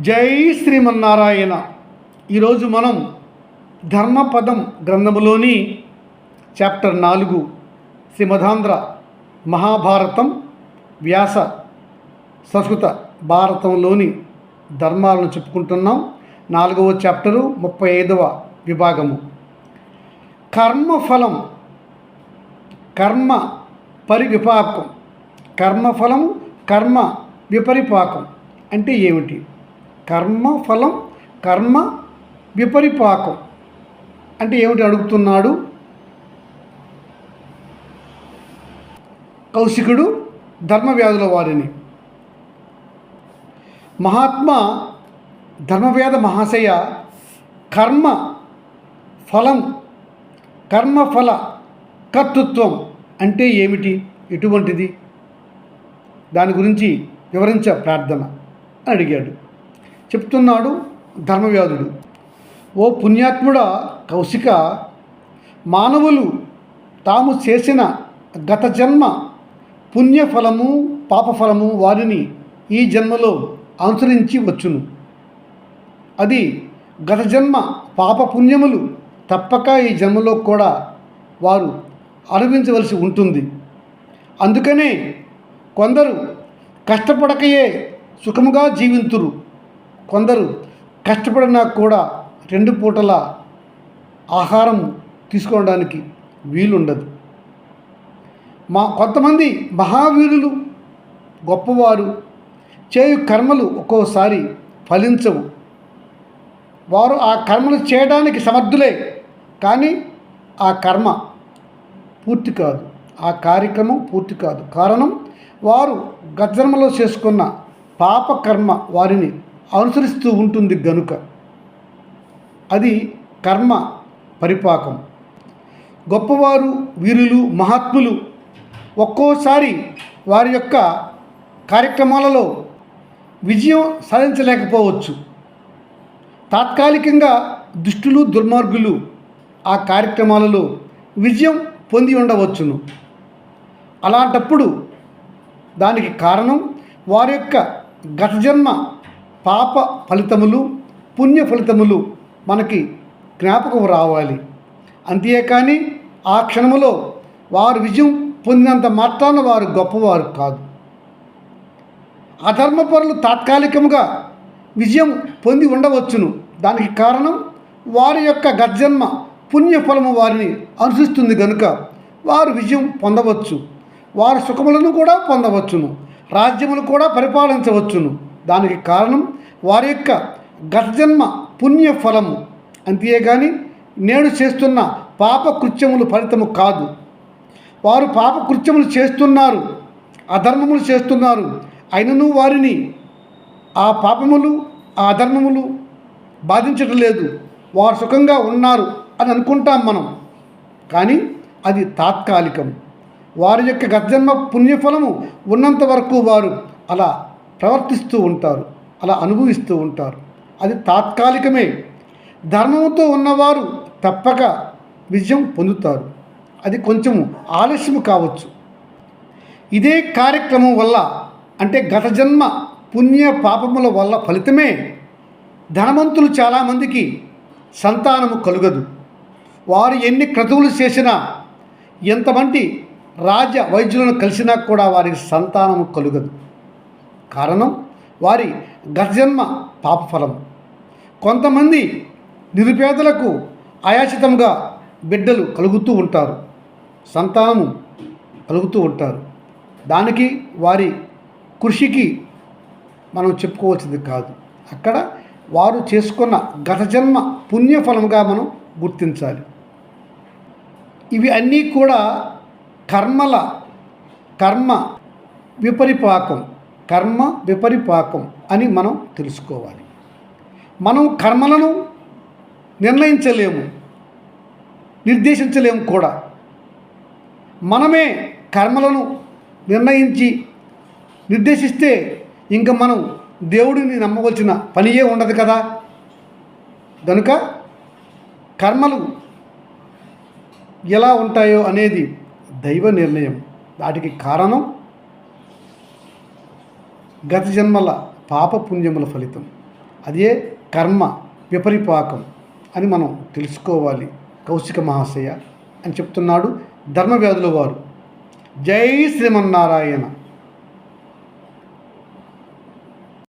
జై శ్రీమన్నారాయణ. ఈరోజు మనం ధర్మపదం గ్రంథములోని చాప్టర్ నాలుగు శ్రీమధాంధ్ర మహాభారతం వ్యాస సంస్కృత భారతంలోని ధర్మాలను చెప్పుకుంటున్నాం. నాలుగవ చాప్టరు ముప్పై ఐదవ విభాగము. కర్మఫలం కర్మ పరివిపాకం. కర్మఫలం కర్మ విపరిపాకం అంటే ఏమిటి? కర్మఫలం కర్మ విపరిపాకం. అంటే ఏమిటి అడుగుతున్నాడు? కౌశికుడు ధర్మవ్యాధుల వారిని. మహాత్మా ధర్మవ్యాధ మహాశయ కర్మ ఫలం కర్మఫల కర్తృత్వం అంటే ఏమిటి? ఎటువంటిది? దాని గురించి వివరించ ప్రార్థన అని అడిగాడు. చెప్తున్నాడు ధర్మవ్యాధుడు. ఓ పుణ్యాత్ముడా కౌశిక మానవులు తాము చేసిన గత జన్మ పుణ్యఫలము పాపఫలము వారిని ఈ జన్మలో అనుసరించి వచ్చును. అది గత జన్మ పాప పుణ్యములు తప్పక ఈ జన్మలో కూడా వారు అనుభవించవలసి ఉంటుంది. అందుకనే కొందరు కష్టపడకయే సుఖముగా జీవింతురు. కొందరు కష్టపడినా కూడా రెండు పూటల ఆహారం తీసుకోవడానికి వీలుండదు. మా కొంతమంది మహావీరులు గొప్పవారు చేయు కర్మలు ఒక్కోసారి ఫలించవు. వారు ఆ కర్మలు చేయడానికి సమర్థులే కానీ ఆ కర్మ పూర్తి కాదు. ఆ కార్యక్రమం పూర్తి కాదు. కారణం వారు గజన్మలో చేసుకున్న పాపకర్మ వారిని అనుసరిస్తూ ఉంటుంది గనుక. అది కర్మ పరిపాకం. గొప్పవారు వీరులు మహాత్ములు ఒక్కోసారి వారి యొక్క కార్యక్రమాలలో విజయం సాధించలేకపోవచ్చు. తాత్కాలికంగా దుష్టులు దుర్మార్గులు ఆ కార్యక్రమాలలో విజయం పొంది ఉండవచ్చును. అలాంటప్పుడు దానికి కారణం వారి యొక్క గత జన్మ పాప ఫలితములు పుణ్య ఫలితములు మనకి జ్ఞాపకం రావాలి. అంతేకాని ఆ క్షణములో వారు విజయం పొందినంత మాత్రాన వారు గొప్పవారు కాదు. అధర్మపరులు తాత్కాలికముగా విజయం పొంది ఉండవచ్చును. దానికి కారణం వారి యొక్క గజ్జన్మ పుణ్యఫలము వారిని అనుసరిస్తుంది కనుక వారు విజయం పొందవచ్చు. వారి సుఖములను కూడా పొందవచ్చును. రాజ్యములు కూడా పరిపాలించవచ్చును. దానికి కారణం వారి యొక్క గతజన్మ పుణ్యఫలము. అంతేగాని నేడు చేస్తున్న పాప కృత్యములు ఫలితము కాదు. వారు పాప కృత్యములు చేస్తున్నారు అధర్మములు చేస్తున్నారు. అయినను వారిని ఆ పాపములు ఆ అధర్మములు బాధించటం లేదు. వారు సుఖంగా ఉన్నారు అని అనుకుంటాం మనం. కానీ అది తాత్కాలికం. వారి యొక్క గతజన్మ పుణ్యఫలము ఉన్నంత వరకు వారు అలా ప్రవర్తిస్తూ ఉంటారు. అలా అనుభవిస్తూ ఉంటారు. అది తాత్కాలికమే. ధర్మంతో ఉన్నవారు తప్పక విజయం పొందుతారు. అది కొంచెం ఆలస్యం కావచ్చు. ఇదే కార్యక్రమం వల్ల అంటే గత జన్మ పుణ్య పాపముల వల్ల ఫలితమే ధనవంతులు చాలామందికి సంతానము కలుగదు. వారు ఎన్ని క్రతువులు చేసినా ఎంతమంది రాజ వైద్యులను కలిసినా కూడా వారికి సంతానము కలుగదు. కారణం వారి గతజన్మ పాపఫలం. కొంతమంది నిరుపేదలకు ఆయాచితంగా బిడ్డలు కలుగుతూ ఉంటారు సంతానము కలుగుతూ ఉంటారు. దానికి వారి కృషికి మనం చెప్పుకోవాల్సింది కాదు. అక్కడ వారు చేసుకున్న గత జన్మ పుణ్యఫలంగా మనం గుర్తించాలి. ఇవి అన్నీ కూడా కర్మల కర్మ విపరిపాకం. కర్మ విపరిపాకం అని మనం తెలుసుకోవాలి. మనం కర్మలను నిర్ణయించలేము నిర్దేశించలేము కూడా. మనమే కర్మలను నిర్ణయించి నిర్దేశిస్తే ఇంకా మనం దేవుడిని నమ్మవలసిన పనియే ఉండదు కదా. కనుక కర్మలు ఎలా ఉంటాయో అనేది దైవ నిర్ణయం. వాటికి కారణం గత జన్మల పాప పుణ్యముల ఫలితం. అదే కర్మ విపరిపాకం అని మనం తెలుసుకోవాలి. కౌశిక మహాశయ అని చెప్తున్నాడు ధర్మవ్యాధుల వారు. జై శ్రీమన్నారాయణ.